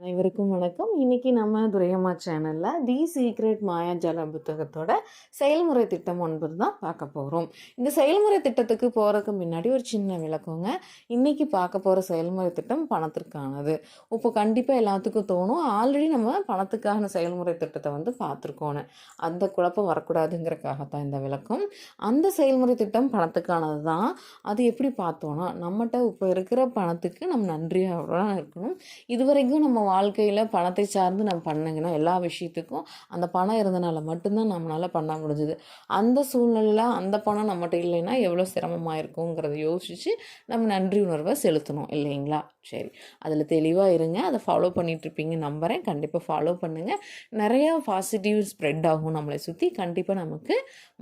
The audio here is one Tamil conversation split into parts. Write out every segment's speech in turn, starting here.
அனைவருக்கும் வணக்கம். இன்றைக்கி நம்ம துரையம்மா சேனலில் தி சீக்ரெட் மாயாஜால புத்தகத்தோட செயல்முறை திட்டம் ஒன்பது தான் பார்க்க போகிறோம் இந்த செயல்முறை திட்டத்துக்கு போகிறதுக்கு முன்னாடி ஒரு சின்ன விளக்கங்க. இன்றைக்கி பார்க்க போகிற செயல்முறை திட்டம் பணத்திற்கானது. இப்போ கண்டிப்பாக எல்லாத்துக்கும் தோணும். ஆல்ரெடி நம்ம பணத்துக்கான செயல்முறை திட்டத்தை வந்து பார்த்துருக்கோணும் அந்த குழப்பம் வரக்கூடாதுங்கிறக்காகத்தான் இந்த விளக்கம். அந்த செயல்முறை திட்டம் பணத்துக்கானது தான். அது எப்படி பார்த்தோன்னா நம்மகிட்ட இப்போ இருக்கிற பணத்துக்கு நம்ம நன்றியாக இருக்கணும். இதுவரைக்கும் நம்ம வாழ்க்கையில் பணத்தை சார்ந்து நம்ம பண்ணுங்கன்னா எல்லா விஷயத்துக்கும் அந்த பணம் இருந்தனால மட்டும்தான் நம்மளால் பண்ண முடிஞ்சுது. அந்த சூழ்நிலையில் அந்த பணம் நம்மகிட்ட இல்லைன்னா எவ்வளோ சிரமமாக இருக்குங்கிறத யோசித்து நம்ம நன்றி உணர்வை செலுத்தணும் இல்லைங்களா? சரி அதில் தெளிவாக இருங்க. அதை ஃபாலோ பண்ணிகிட்ருப்பீங்க நம்புகிறேன் கண்டிப்பாக ஃபாலோ பண்ணுங்கள் நிறையா பாசிட்டிவ் ஸ்ப்ரெட் ஆகும் நம்மளை சுற்றி கண்டிப்பாக நமக்கு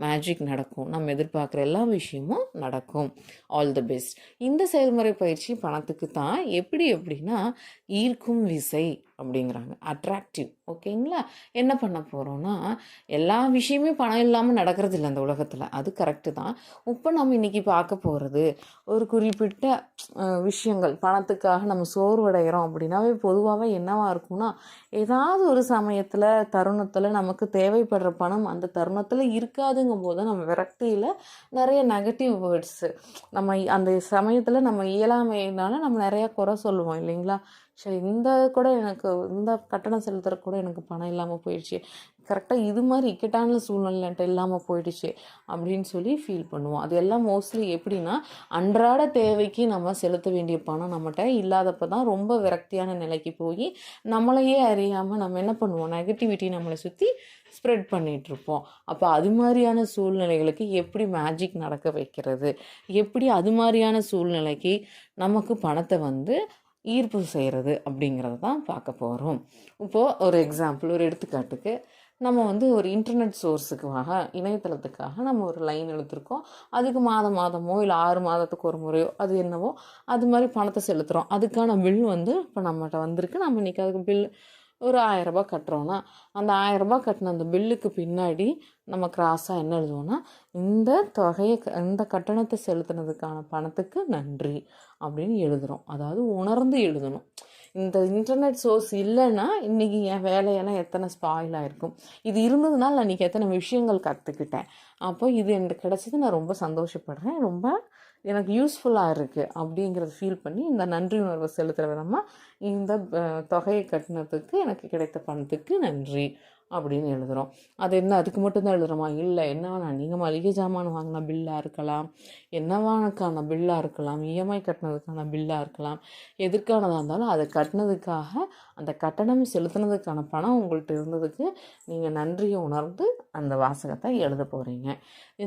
மேஜிக் நடக்கும். நம்ம எதிர்பார்க்குற எல்லா விஷயமும் நடக்கும். ஆல் தி பெஸ்ட் இந்த செயல்முறை பயிற்சி பணத்துக்கு தான். எப்படி எப்படின்னா ஈர்க்கும் விசை. அப்படிங்கிறாங்க. அட்ராக்டிவ் ஓகேங்களா என்ன பண்ண போகிறோன்னா எல்லா விஷயமே பணம் இல்லாமல் நடக்கிறது இல்லை அந்த உலகத்தில். அது கரெக்டு தான். இப்போ நம்ம இன்றைக்கி பார்க்க போகிறது ஒரு குறிப்பிட்ட விஷயங்கள். பணத்துக்காக நம்ம சோர்வடைகிறோம் அப்படின்னாவே பொதுவாகவே என்னவாக இருக்கும்னா ஏதாவது ஒரு சமயத்தில் தருணத்தில் நமக்கு தேவைப்படுற பணம் அந்த தருணத்தில் இருக்காதுங்கும் போது நம்ம விரக்தியில் நிறைய நெகட்டிவ் வேர்ட்ஸு நம்ம அந்த சமயத்தில் நம்ம இயலாமையினால நம்ம நிறையா குறை சொல்லுவோம் இல்லைங்களா? சரி இந்த கூட எனக்கு இந்த கட்டணம் செலுத்துற கூட எனக்கு பணம் இல்லாமல் போயிடுச்சு. கரெக்டாக இது மாதிரி இக்கட்டான சூழ்நிலைன்ட்டு இல்லாமல் போயிடுச்சு அப்படின்னு சொல்லி ஃபீல் பண்ணுவோம். அது எல்லாம் மோஸ்ட்லி எப்படின்னா அன்றாட தேவைக்கு நம்ம செலுத்த வேண்டிய பணம் நம்மகிட்ட இல்லாதப்ப தான் ரொம்ப விரக்தியான நிலைக்கு போய் நம்மளையே அறியாமல் நம்ம என்ன பண்ணுவோம்? நெகட்டிவிட்டி நம்மளை சுற்றி ஸ்ப்ரெட் பண்ணிகிட்ருப்போம் அப்போ அது மாதிரியான சூழ்நிலைகளுக்கு எப்படி மேஜிக் நடக்க வைக்கிறது? எப்படி அது மாதிரியான சூழ்நிலைக்கு நமக்கு பணத்தை வந்து ஈர்ப்பு செய்கிறது அப்படிங்கிறத தான் பார்க்க போகிறோம் இப்போது ஒரு எக்ஸாம்பிள் ஒரு எடுத்துக்காட்டுக்கு நம்ம வந்து ஒரு இன்டர்நெட் சோர்ஸுக்காக இணையதளத்துக்காக நம்ம ஒரு லைன் எழுத்துருக்கோம் அதுக்கு மாதம் மாதமோ இல்லை ஆறு மாதத்துக்கு ஒரு முறையோ அது என்னவோ அது மாதிரி பணத்தை செலுத்துகிறோம் அதுக்கான பில் வந்து இப்போ நம்மகிட்ட வந்திருக்கு. நம்ம இன்றைக்கி அதுக்கு பில் ஒரு ஆயரரூபா கட்டுறோன்னா அந்த ஆயரரூபா கட்டின அந்த பில்லுக்கு பின்னாடி நம்ம கிராஸாக என்ன எழுதுவோம்னா இந்த தொகையை க- இந்த கட்டணத்தை செலுத்தினதுக்கான பணத்துக்கு நன்றி அப்படின்னு எழுதுகிறோம் அதாவது உணர்ந்து எழுதணும். இந்த இன்டர்நெட் சோர்ஸ் இல்லைன்னா இன்றைக்கி என் வேலையெல்லாம் எத்தனை ஸ்பாயில் ஆகிருக்கும் இது இருந்ததுனால நான் இன்றைக்கி எத்தனை விஷயங்கள் கற்றுக்கிட்டேன் அப்போ இது எனக்கு கிடச்சது நான் ரொம்ப சந்தோஷப்படுறேன். ரொம்ப எனக்கு யூஸ்ஃபுல்லாக இருக்குது அப்படிங்கிறத ஃபீல் பண்ணி இந்த நன்றி உணர்வை செலுத்துகிற விதமாக இந்த தொகையை கட்டினதுக்கு எனக்கு கிடைத்த பணத்துக்கு நன்றி. அப்படின்னு எழுதுகிறோம் அது என்ன அதுக்கு மட்டும்தான் எழுதுகிறோமா இல்லை என்ன வேணாம் நீங்கள் மளிகை ஜாமான் வாங்கின பில்லாக இருக்கலாம். என்னவானுக்கான பில்லாக இருக்கலாம்? இஎம்ஐ கட்டினதுக்கான பில்லாக இருக்கலாம்? எதற்கானதாக இருந்தாலும் அதை கட்டினதுக்காக அந்த கட்டணம் செலுத்தினதுக்கான பணம் உங்கள்கிட்ட இருந்ததுக்கு நீங்கள் நன்றியை உணர்ந்து அந்த வாசகத்தை எழுத போகிறீங்க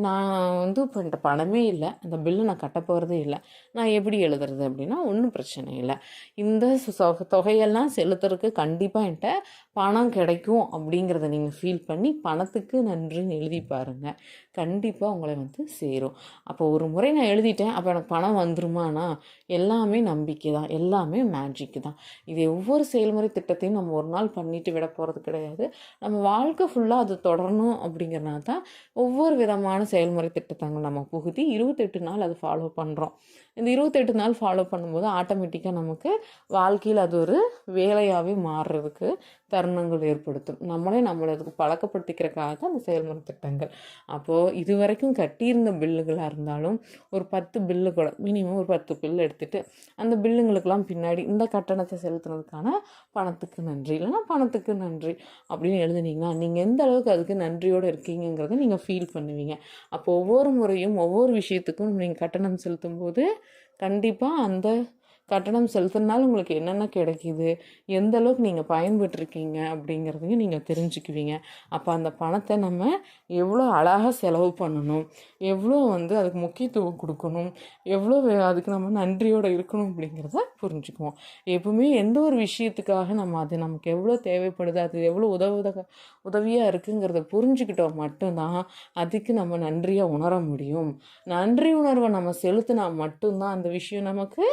நான் வந்து இப்போ என்கிட்ட பணமே இல்லை. அந்த பில்லு நான் கட்ட போகிறதே இல்லை. நான் எப்படி எழுதுறது அப்படின்னா ஒன்றும் பிரச்சனை இல்லை. இந்த தொகையெல்லாம் செலுத்துறதுக்கு கண்டிப்பாக என்கிட்ட பணம் கிடைக்கும் அப்படிங்கிறத நீங்கள் ஃபீல் பண்ணி பணத்துக்கு நன்றின்னு எழுதி பாருங்கள் கண்டிப்பாக உங்களை வந்து சேரும். அப்போ ஒரு முறை நான் எழுதிட்டேன் அப்போ எனக்கு பணம் வந்துருமானா? எல்லாமே நம்பிக்கை தான். எல்லாமே மேஜிக் தான். இது ஒவ்வொரு செயல்முறை திட்டத்தையும் நம்ம ஒரு நாள் பண்ணிட்டு விட போகிறது கிடையாது. நம்ம வாழ்க்கை ஃபுல்லாக அது தொடரணும் அப்படிங்கிறனால தான் ஒவ்வொரு விதமான செயல்முறை திட்டத்தங்கள் நம்ம புகுதி இருபத்தெட்டு நாள் அது ஃபாலோ பண்ணுறோம் இந்த இருபத்தெட்டு நாள் ஃபாலோ பண்ணும்போது ஆட்டோமேட்டிக்காக நமக்கு வாழ்க்கையில் அது ஒரு வேலையாகவே மாறுறதுக்கு தருணங்கள் ஏற்படுத்தும். நம்மளே நம்மளை அதுக்கு பழக்கப்படுத்திக்கிறக்காக தான் அந்த செயல்முறை திட்டங்கள். அப்போது இது வரைக்கும் கட்டியிருந்த பில்லுகளாக இருந்தாலும் ஒரு பத்து பில்லு கூட மினிமம் ஒரு பத்து பில் எடுத்துகிட்டு அந்த பில்லுங்களுக்கெல்லாம் பின்னாடி இந்த கட்டணத்தை செலுத்துனதுக்கான பணத்துக்கு நன்றி. இல்லைன்னா பணத்துக்கு நன்றி அப்படின்னு எழுதுனீங்கன்னா நீங்கள் எந்த அளவுக்கு அதுக்கு நன்றியோடு இருக்கீங்கிறத நீங்கள் ஃபீல் பண்ணுவீங்க. அப்போ ஒவ்வொரு முறையும் ஒவ்வொரு விஷயத்துக்கும் நீங்கள் கட்டணம் செலுத்தும் போது கண்டிப்பாக அந்த கட்டணம் செலுத்தினாலும் உங்களுக்கு என்னென்ன கிடைக்கிது? எந்த அளவுக்கு நீங்கள் பயன்பெற்றிருக்கீங்க? அப்படிங்கிறதையும் நீங்கள் தெரிஞ்சுக்குவீங்க. அப்போ அந்த பணத்தை நம்ம எவ்வளோ அழகாக செலவு பண்ணணும்? எவ்வளோ வந்து அதுக்கு முக்கியத்துவம் கொடுக்கணும்? எவ்வளோ வே- அதுக்கு நம்ம நன்றியோடு இருக்கணும்? அப்படிங்கிறத புரிஞ்சுக்குவோம். எப்பவுமே எந்த ஒரு விஷயத்துக்காக நம்ம அது நமக்கு எவ்வளோ தேவைப்படுது? அது எவ்வளோ உதவுத உதவியாக இருக்குங்கிறத புரிஞ்சுக்கிட்டோம் மட்டும்தான் அதுக்கு நம்ம நன்றியாக உணர முடியும். நன்றி உணர்வை நம்ம செலுத்தினா மட்டும்தான் அந்த விஷயம் நமக்கு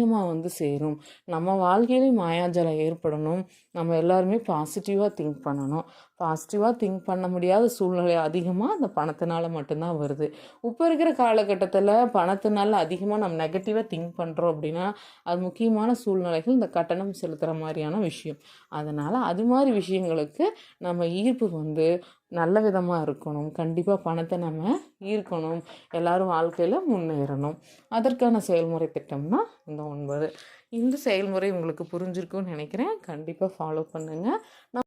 அதிகமாக வந்து சேரும். நம்ம வாழ்க்கையிலையும் மாயாஜலம் ஏற்படணும். நம்ம எல்லாருமே பாசிட்டிவாக திங்க் பண்ணணும். பாசிட்டிவாக திங்க் பண்ண முடியாத சூழ்நிலை அதிகமாக அந்த பணத்தினால மட்டும்தான் வருது. இப்போ இருக்கிற காலகட்டத்தில் பணத்தினால அதிகமாக நம்ம நெகட்டிவாக திங்க் பண்ணுறோம் அப்படின்னா அது முக்கியமான சூழ்நிலைகள் இந்த கட்டணம் செலுத்துகிற மாதிரியான விஷயம். அதனால் அது மாதிரி விஷயங்களுக்கு நம்ம ஈர்ப்பு வந்து நல்ல விதமாக இருக்கணும். கண்டிப்பாக பணத்தை நம்ம ஈர்க்கணும். எல்லோரும் வாழ்க்கையில் முன்னேறணும். அதற்கான செயல்முறை திட்டம்னா இந்த ஒன்பது. இந்த செயல்முறை உங்களுக்கு புரிஞ்சிருக்கும்னு நினைக்கிறேன். கண்டிப்பாக ஃபாலோ பண்ணுங்கள்